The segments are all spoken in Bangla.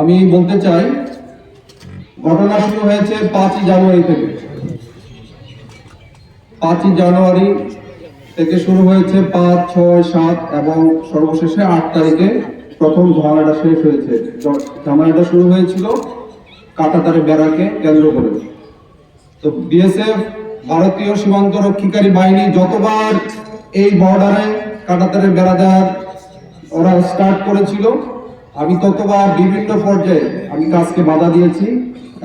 আমি বলতে চাই, ঘটনা শুরু হয়েছে পাঁচই জানুয়ারি থেকে। পাঁচই জানুয়ারি থেকে শুরু হয়েছে পাঁচ, ছয়, সাত এবং সর্বশেষে আট তারিখে প্রথম ঝামেলাটা শেষ হয়েছে। ঝামেলাটা শুরু হয়েছিল কাটাতারে বেড়াকে কেন্দ্র করে। তো বিএসএফ, ভারতীয় সীমান্ত রক্ষীকারী বাহিনী যতবার এই বর্ডারে কাটাতারে বেড়া দেওয়ার ওরা স্টার্ট করেছিল আমি ততবার বিভিন্ন পর্যায়ে আমি কাজকে বাধা দিয়েছি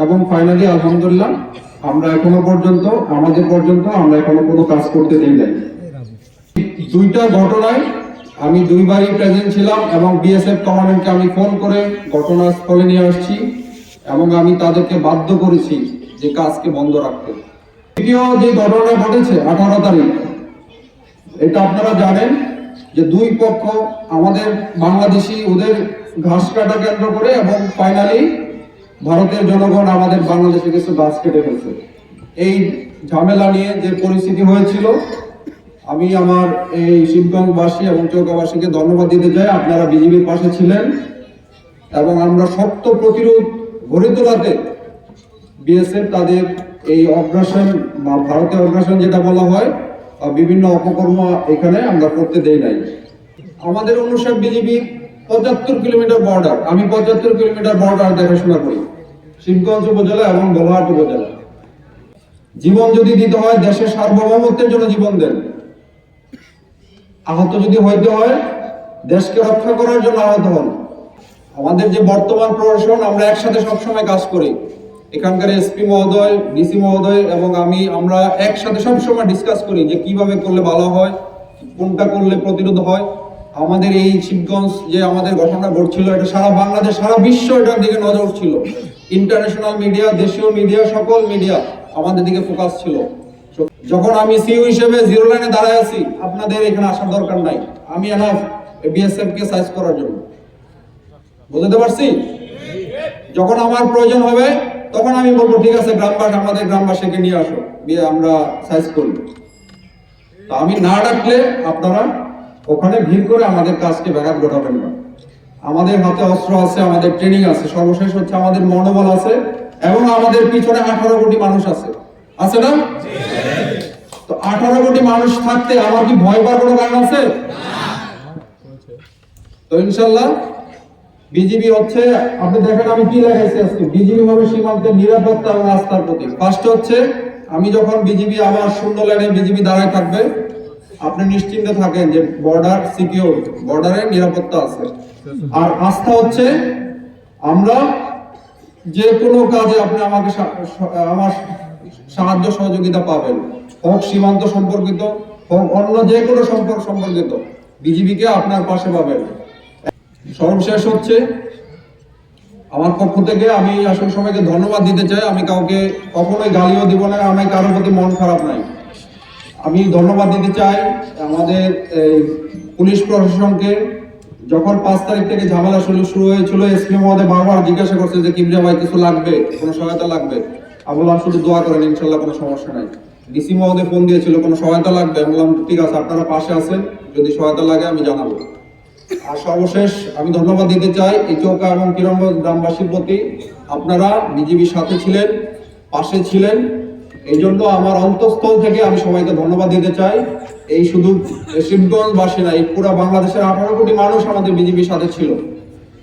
এবং ফাইনালি আলহামদুলিল্লাহ, আমরা এখনও পর্যন্ত, আমাদের পর্যন্ত আমরা এখনও কোনো কাজ করতে দেই নাই। দুইটা ঘটনায় আমি দুইবারই প্রেজেন্ট ছিলাম এবং বিএসএফ কমান্ডারকে আমি ফোন করে ঘটনাস্থলে নিয়ে আসছি এবং আমি তাদেরকে বাধ্য করেছি যে কাজকে বন্ধ রাখতে। দ্বিতীয় যে ঘটনা ঘটেছে আঠারো তারিখ, এটা আপনারা জানেন যে দুই পক্ষ আমাদের বাংলাদেশি ওদের ঘাস কাটা কেন্দ্র করে এবং ফাইনালি ভারতের জনগণ আমাদের বাংলাদেশে কিছু গাছ কেটে ফেলছে। এই ঝামেলা নিয়ে যে পরিস্থিতি হয়েছিল, আমি আমার এই শিবগঞ্জবাসী এবং চৌকাবাসীকে ধন্যবাদ দিতে চাই। আপনারা বিজেপির পাশে ছিলেন এবং আমরা শক্ত প্রতিরোধ গড়ে তোলাতে বিএসএফ তাদের এই অগ্রাসন বা ভারতের অগ্রাসন যেটা বলা হয় বিভিন্ন অপকর্ম এখানে আমরা করতে দেই নাই। আমাদের অনুসার বিজেপি পঁচাত্তর কিলোমিটার বর্ডার আমি পঁচাত্তর কিলোমিটার বর্ডার দেখাশোনা করি। শিবগঞ্জ উপজেলা এবং গোলহাট উপজেলা। জীবন যদি দিতে হয়, দেশের সার্বভৌমত্বের জন্য জীবন দেন। আহত যদি হইতে হয়, দেশকে রক্ষা করার জন্য আহত হন। আমাদের যে বর্তমান প্রশাসন, আমরা একসাথে সবসময় কাজ করি। এখানকার এসপি মহোদয়, ডিসি মহোদয় এবং আমি, আমরা একসাথে সবসময় ডিসকাস করি যে কীভাবে করলে ভালো হয়, কোনটা করলে প্রতিরোধ হয়। আমাদের এই শিবগঞ্জ যে আমাদের ঘটনা ঘটছিল, এটা সারা বাংলাদেশ, সারা বিশ্ব এটার দিকে নজর ছিল। ইন্টারন্যাশনাল মিডিয়া দেশীয় মিডিয়া সকল মিডিয়া আমাদের দিকে ফোকাস ছিল। যখন আমি সিইও হিসেবে জিরো লাইনে দাঁড়ায় আছি, আপনাদের এখানে আসার দরকার নাই। আমি এনাফ বিএসএফ কে সাইজ করার জন্য। বুঝতে পারছি? যখন আমার প্রয়োজন হবে, তখন আমি বলব, ঠিক আছে, গ্রামবাসী, আমাদের গ্রামবাসীকে নিয়ে আসো। দিয়ে আমরা সাইজ করি তো আমি না ডাকলে আপনারা ওখানে ভিড় করে আমাদের কাজকে ব্যাঘাত ঘটাবেন না। আমাদের হাতে অস্ত্র আছে, আমাদের ট্রেনিং আছে, সর্বশেষ হচ্ছে আমাদের মনোবল আছে এবং আমাদের পিছনে আঠারো কোটি মানুষ আছে। আছে না? তো আঠারো কোটি মানুষ থাকতে আমার কি ভয় পাওয়ার কোনো কারণ আছে? তো ইনশাল্লাহ, বিজিবি হচ্ছে, আপনি দেখেন আমি কি লাগাইছি আজকে, বিজিবি হবে সীমান্তের নিরাপত্তা এবং আস্থার প্রতি। ফার্স্ট হচ্ছে, আমি যখন বিজিবি আমার শূন্য লাইনে বিজিবি দাঁড়ায় থাকবে আপনি নিশ্চিন্তে থাকেন যে বর্ডার সিকিউর বর্ডারে নিরাপত্তা আছে। আর আস্থা হচ্ছে আমরা যে কোনো কাজে আপনি আমাকে আমার সাহায্য সহযোগিতা পাবেন। হোক সীমান্ত সম্পর্কিত, হোক অন্য যে কোনো সম্পর্ক সম্পর্কিত। বিজিবিকে আপনার পাশে পাবেন। সর্বশেষ হচ্ছে। আমার পক্ষ থেকে আমি আসলে সবাইকে ধন্যবাদ দিতে চাই। আমি কাউকে কখনোই গালিও দিব না। আমি কারোর প্রতি মন খারাপ নাই। আমি ধন্যবাদ দিতে চাই আমাদের পুলিশ প্রশাসনকে। যখন পাঁচ তারিখ থেকে ঝামেলা শুরু শুরু হয়েছিল, এসপি মহোদয় বারবার জিজ্ঞাসা করছে যে কিবরিয়া ভাই, কিছু লাগবে? কোনো সহায়তা লাগবে? আমি বললাম, শুধু দোয়া করেন, ইনশাল্লাহ কোনো সমস্যা নাই। ডিসি মহোদয় ফোন দিয়েছিল, কোনো সহায়তা লাগবে? আমি বললাম, ঠিক আছে, আপনারা পাশে আছেন, যদি সহায়তা লাগে আমি জানাব। আর সর্বশেষ আমি ধন্যবাদ দিতে চাই এই চৌকা এবং কিরণগঞ্জ গ্রামবাসীর প্রতি। আপনারা বিজেপির সাথে ছিলেন, পাশে ছিলেন এই জন্য আমার অন্তঃস্থল থেকে আমি সবাইকে ধন্যবাদ দিতে চাই। এই শুধু শিবগঞ্জবাসী না, এই পুরো বাংলাদেশের আঠারো কোটি মানুষ আমাদের বিজেপির সাথে ছিল।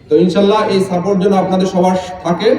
তো ইনশাল্লাহ এই সাপোর্ট যেন আপনাদের সবার থাকে।